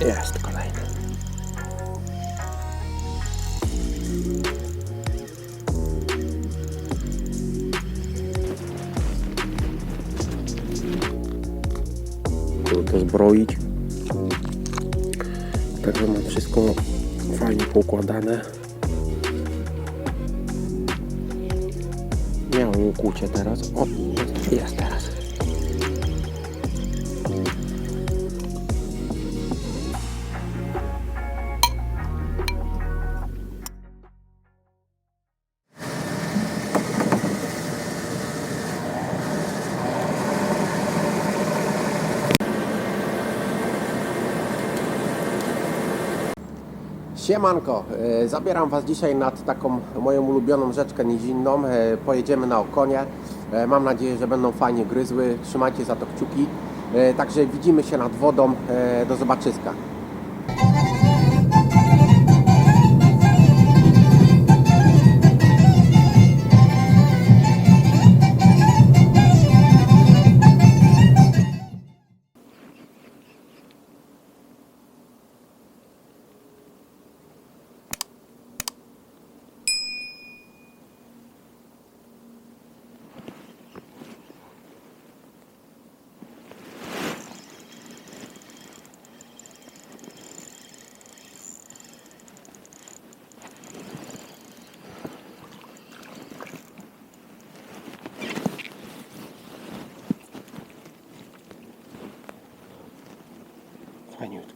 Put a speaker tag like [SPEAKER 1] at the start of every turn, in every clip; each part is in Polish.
[SPEAKER 1] Jest kolejny. To zbroić. Także mam wszystko fajnie poukładane. Miałem ukłucie teraz. O, jest teraz. Siemanko, e, zabieram Was dzisiaj nad taką moją ulubioną rzeczkę nizinną. E, Pojedziemy na Okonie. E, Mam nadzieję, że będą fajnie gryzły. Trzymajcie za to kciuki. Także widzimy się nad wodą. Do zobaczyska.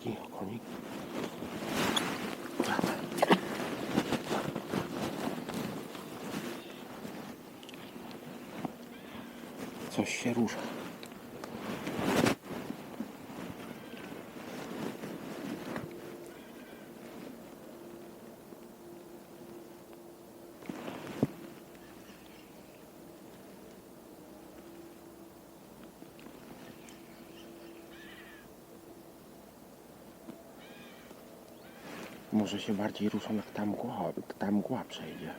[SPEAKER 1] Fajniutki okonik. Coś się rusza. Może się bardziej ruszą jak ta mgła, ta mgła przejdzie.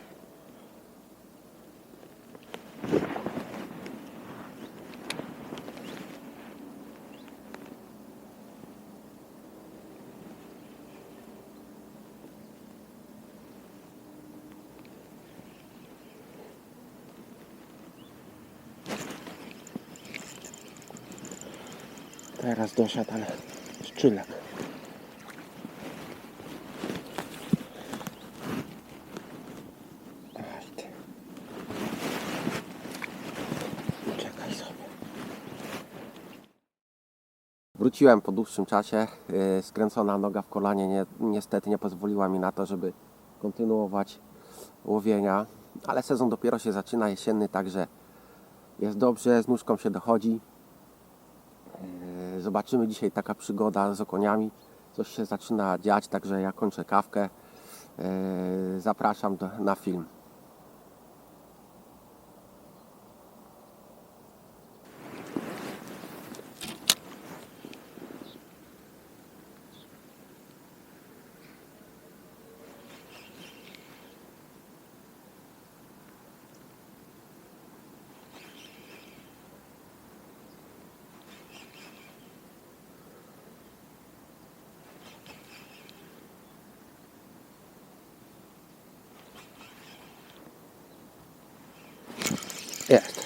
[SPEAKER 1] Teraz doszedł, ale. Wróciłem po dłuższym czasie. Yy, Skręcona noga w kolanie nie, niestety nie pozwoliła mi na to, żeby kontynuować łowienia. Ale sezon dopiero się zaczyna jesienny, także jest dobrze, z nóżką się dochodzi. Yy, Zobaczymy dzisiaj taka przygoda z okoniami. Coś się zaczyna dziać, także ja kończę kawkę. Yy, Zapraszam do, na film. Jest.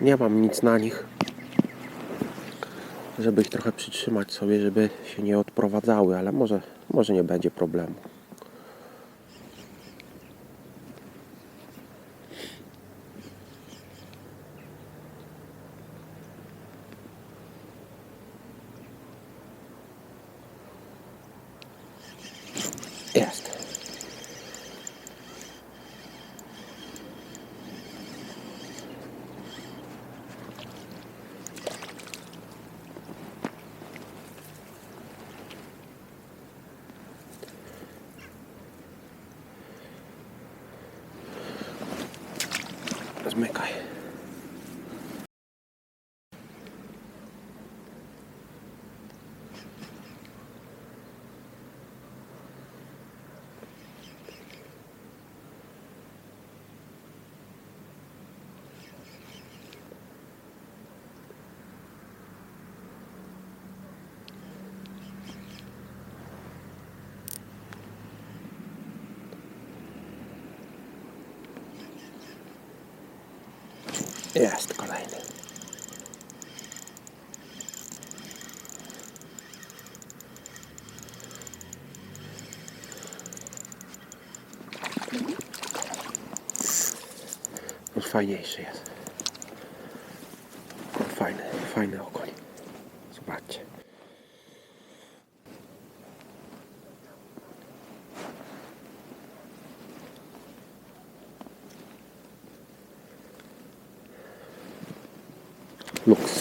[SPEAKER 1] Nie mam nic na nich, żeby ich trochę przytrzymać sobie, żeby się nie odprowadzały, ale może, może nie będzie problemu. Jest. Zmykaj. Jest kolejny. Już fajniejszy jest. Fajny, fajny okoń. Zobaczcie. looks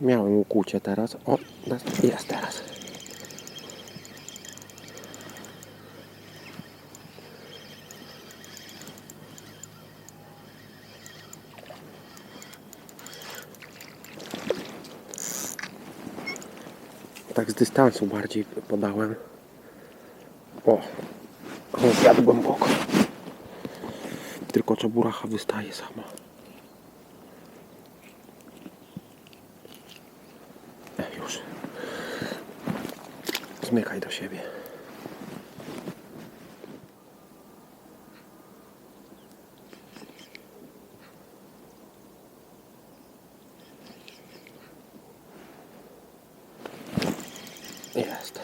[SPEAKER 1] Miałem ukłucie teraz. O, jest teraz. Tak z dystansu bardziej podałem. O, zjadł głęboko. Tylko czeburacha wystaje sama. E, Już. Zmykaj do siebie. Jest.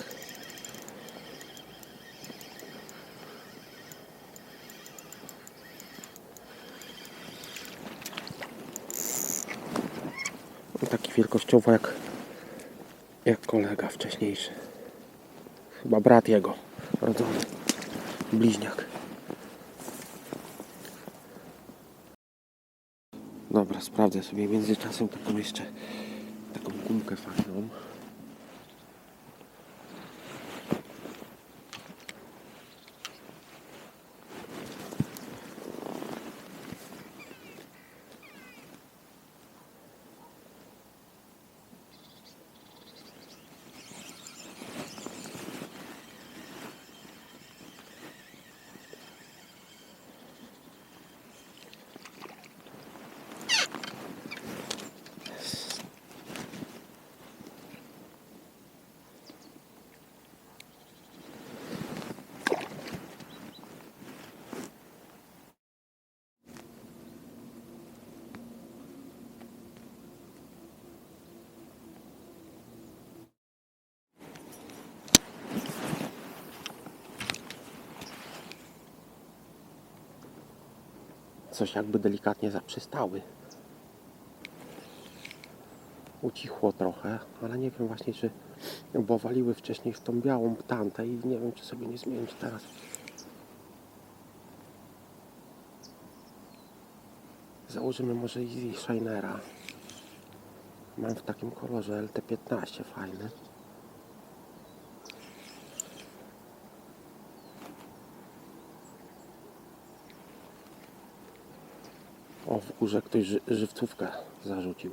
[SPEAKER 1] Taki wielkościowo jak jak kolega wcześniejszy. Chyba brat jego, rodzony, bliźniak. Dobra, sprawdzę sobie w międzyczasem taką jeszcze taką gumkę fajną. Coś jakby delikatnie zaprzystały. Ucichło trochę, ale nie wiem właśnie czy bo waliły wcześniej w tą białą ptantę i nie wiem czy sobie nie zmienić teraz. Założymy może Easy Shinera. Mam w takim kolorze LT15 fajny. O, w górze ktoś ży żywcówkę zarzucił.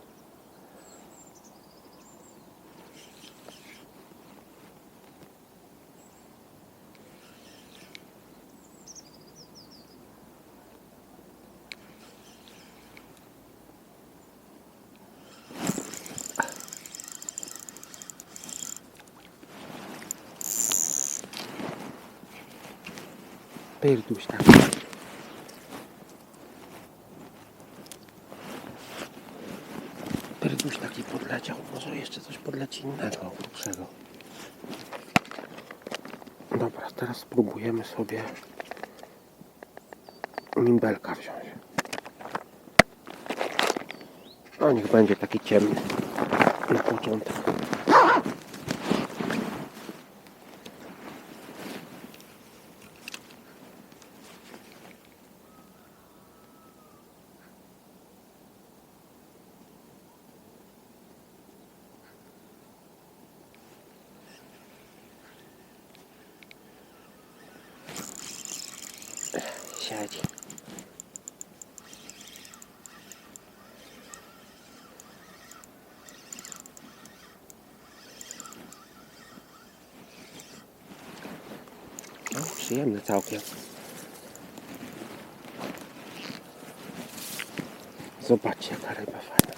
[SPEAKER 1] Pierdół tak. Pierdół taki podleciał. Może jeszcze coś podleci innego, grubszego. Dobra, teraz spróbujemy sobie mimbelka wziąć. A niech będzie taki ciemny na początek. Siedzi. No, przyjemny całkiem. Zobaczcie, jaka ryba fajna.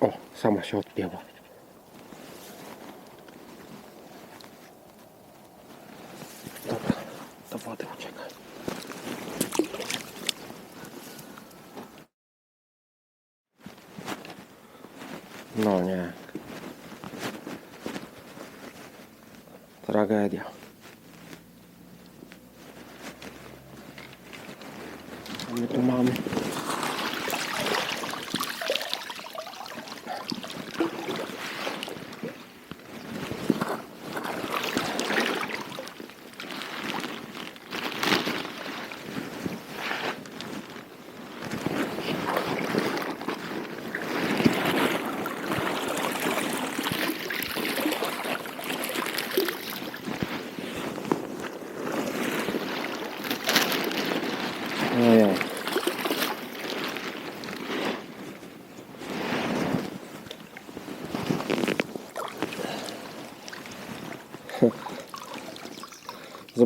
[SPEAKER 1] O, sama się odpięła. Dobra, do wody uciekaj. No nie. Tragedia. Co my tu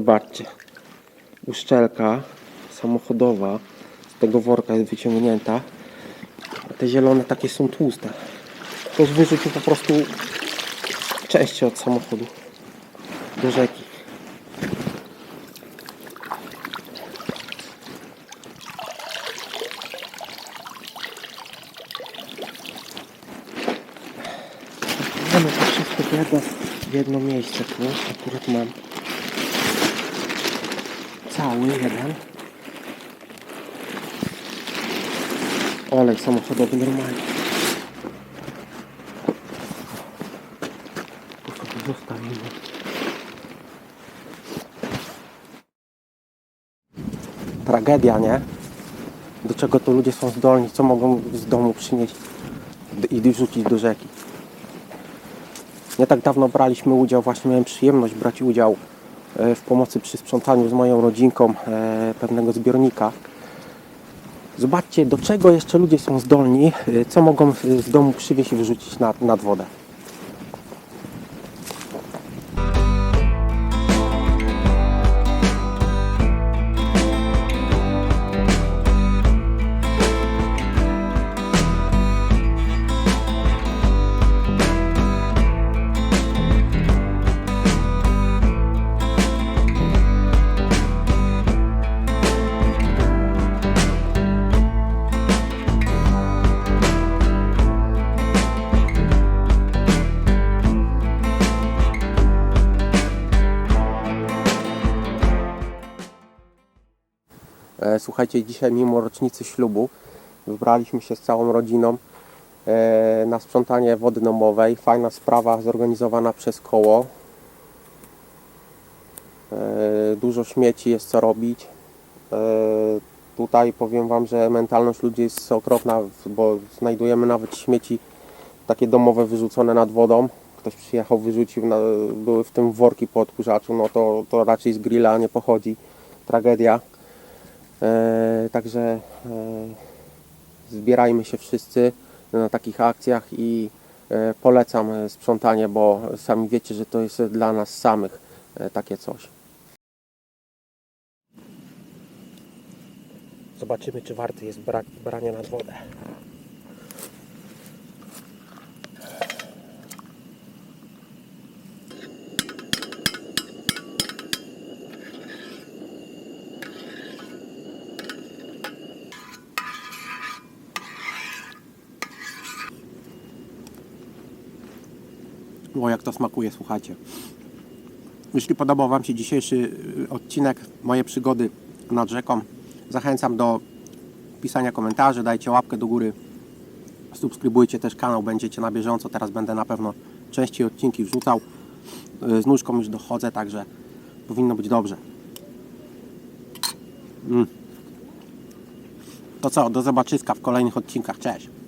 [SPEAKER 1] Zobaczcie. Uszczelka samochodowa z tego worka jest wyciągnięta. A te zielone takie są tłuste. Ktoś wyrzucił po prostu części od samochodu do rzeki. Mamy to wszystko jedno, w jedno miejsce tu. Akurat mam cały jeden. Olej samochodowy normalnie. Zostawimy. Tragedia, nie? Do czego to ludzie są zdolni, co mogą z domu przynieść i wrzucić do rzeki. Nie tak dawno braliśmy udział, właśnie miałem przyjemność brać udział w pomocy przy sprzątaniu z moją rodzinką e, pewnego zbiornika. Zobaczcie, do czego jeszcze ludzie są zdolni, e, co mogą e, z domu przywieźć i wyrzucić nad, nad wodę. Słuchajcie, dzisiaj mimo rocznicy ślubu wybraliśmy się z całą rodziną e, na sprzątanie wody domowej. Fajna sprawa zorganizowana przez koło. E, Dużo śmieci jest co robić. E, Tutaj powiem Wam, że mentalność ludzi jest okropna, bo znajdujemy nawet śmieci takie domowe wyrzucone nad wodą. Ktoś przyjechał, wyrzucił, były w tym worki po odkurzaczu, no to, to raczej z grilla nie pochodzi. Tragedia. E, także e, zbierajmy się wszyscy na takich akcjach i e, polecam sprzątanie, bo sami wiecie, że to jest dla nas samych takie coś. Zobaczymy, czy warty jest brak, brania nad wodę. O, jak to smakuje, słuchajcie. Jeśli podobał Wam się dzisiejszy y, odcinek, moje przygody nad rzeką, zachęcam do pisania komentarzy, dajcie łapkę do góry, subskrybujcie też kanał, będziecie na bieżąco. Teraz będę na pewno częściej odcinki wrzucał. Y, Z nóżką już dochodzę, także powinno być dobrze. Mm. To co, do zobaczyska w kolejnych odcinkach. Cześć!